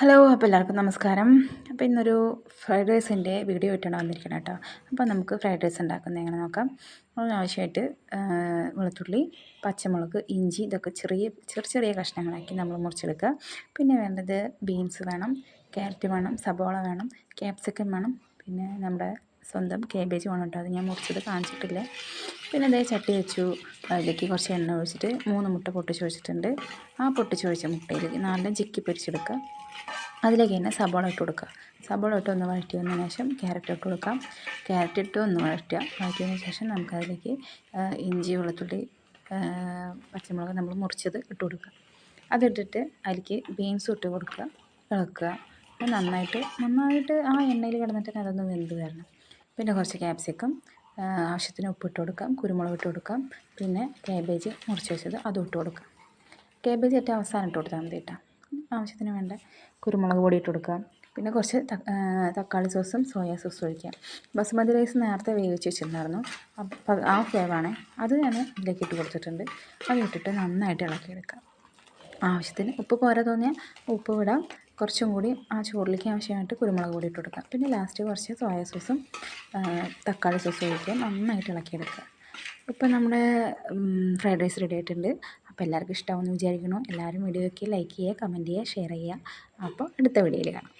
Hello അപ്പോൾ എല്ലാവർക്കും നമസ്കാരം. അപ്പോൾ ഇന്നൊരു ഫ്രൈഡ് റൈസിന്റെ വീഡിയോ ഇട്ടാണ് വന്നിരിക്കണം കേട്ടോ അപ്പോൾ നമുക്ക് ഫ്രൈഡ് റൈസ് ഉണ്ടാക്കുന്നത് എങ്ങനെ നോക്കാം. അതിനാവശ്യമായിട്ട് വെളുത്തുള്ളി പച്ചമുളക് ഇഞ്ചി ഇതൊക്കെ ചെറിയ ചെറിയ ചെറിയ കഷ്ണങ്ങളാക്കി നമ്മൾ മുറിച്ചെടുക്കുക. പിന്നെ വേണ്ടത് ബീൻസ് വേണം ക്യാരറ്റ് വേണം സബോള വേണം ക്യാപ്സിക്കം വേണം. പിന്നെ നമ്മുടെ സ്വന്തം കേബേജ് വേണം കേട്ടോ അത് ഞാൻ മുറിച്ചത് കാണിച്ചിട്ടില്ല. പിന്നെ അതേ ചട്ടി വെച്ചു. അതിലേക്ക് കുറച്ച് എണ്ണ ഒഴിച്ചിട്ട് മൂന്ന് മുട്ട പൊട്ടിച്ച് ഒഴിച്ചിട്ടുണ്ട് ആ പൊട്ടിച്ച് ഒഴിച്ച മുട്ടയിലേക്ക് നല്ല ചിക്കി പൊരിച്ചെടുക്കുക. അതിലേക്ക് തന്നെ സബോള ഇട്ട് കൊടുക്കുക. സബോള ഇട്ട് ഒന്ന് വഴറ്റി വന്നതിന് ശേഷം ക്യാരറ്റ് ഇട്ട് കൊടുക്കാം. ക്യാരറ്റ് ഇട്ട് ഒന്ന് വഴറ്റുക. വഴറ്റിയതിന് ശേഷം നമുക്കതിലേക്ക് ഇഞ്ചി വെളുത്തുള്ളി പച്ചമുളക് നമ്മൾ മുറിച്ചത് ഇട്ട് കൊടുക്കുക. അതിട്ടിട്ട് അതിലേക്ക് ബീൻസ് ഇട്ട് കൊടുക്കുക. ഇളക്കുക. നന്നായിട്ട് നന്നായിട്ട് ആ എണ്ണയിൽ കിടന്നിട്ട് അതൊന്ന് വെന്ത് വരണം. പിന്നെ കുറച്ച് ക്യാപ്സിക്കം ആവശ്യത്തിന് ഉപ്പിട്ട് കൊടുക്കാം കുരുമുളക് ഇട്ട് കൊടുക്കാം പിന്നെ കാബേജ് മുറിച്ച് വെച്ചത് അതും ഇട്ട് കൊടുക്കാം. കാബേജ് ഏറ്റവും അവസാനം ഇട്ട് കൊടുത്താൽ മതി കേട്ടോ. ആവശ്യത്തിന് വേണ്ട കുരുമുളക് പൊടി ഇട്ട് കൊടുക്കാം പിന്നെ കുറച്ച് തക്കാളി സോസും സോയാ സോസും ഒഴിക്കാം. ബസുമതി റൈസ് നേരത്തെ വേവിച്ച് വെച്ചിട്ടുണ്ടായിരുന്നു. അപ്പം ആ ഫ്ലേവാണ് അത് ഞാൻ ഇതിലേക്ക് ഇട്ട് കൊടുത്തിട്ടുണ്ട്. അത് ഇട്ടിട്ട് നന്നായിട്ട് ഇളക്കിയെടുക്കാം ആവശ്യത്തിന് ഉപ്പ് പോരാ തോന്നിയാൽ ഉപ്പ് വിടാം കുറച്ചും കൂടി ആ ചോറിലേക്ക് ആവശ്യമായിട്ട് കുരുമുളക് പൊടി ഇട്ട് കൊടുക്കുക പിന്നെ ലാസ്റ്റ് കുറച്ച് സോയാ സോസും തക്കാളി സോസും ഒഴിക്കുക നന്നായിട്ട് ഇളക്കിയെടുക്കുക. ഇപ്പം നമ്മുടെ ഫ്രൈഡ് റൈസ് റെഡി ആയിട്ടുണ്ട്. അപ്പോൾ എല്ലാവർക്കും ഇഷ്ടമാവുമെന്ന് വിചാരിക്കുന്നു. എല്ലാവരും വീഡിയോ വീഡിയോയ്ക്ക് ലൈക്ക് ചെയ്യുക കമന്റ് ചെയ്യുക ഷെയർ ചെയ്യുക. അപ്പോൾ അടുത്ത വീഡിയോയിൽ കാണാം.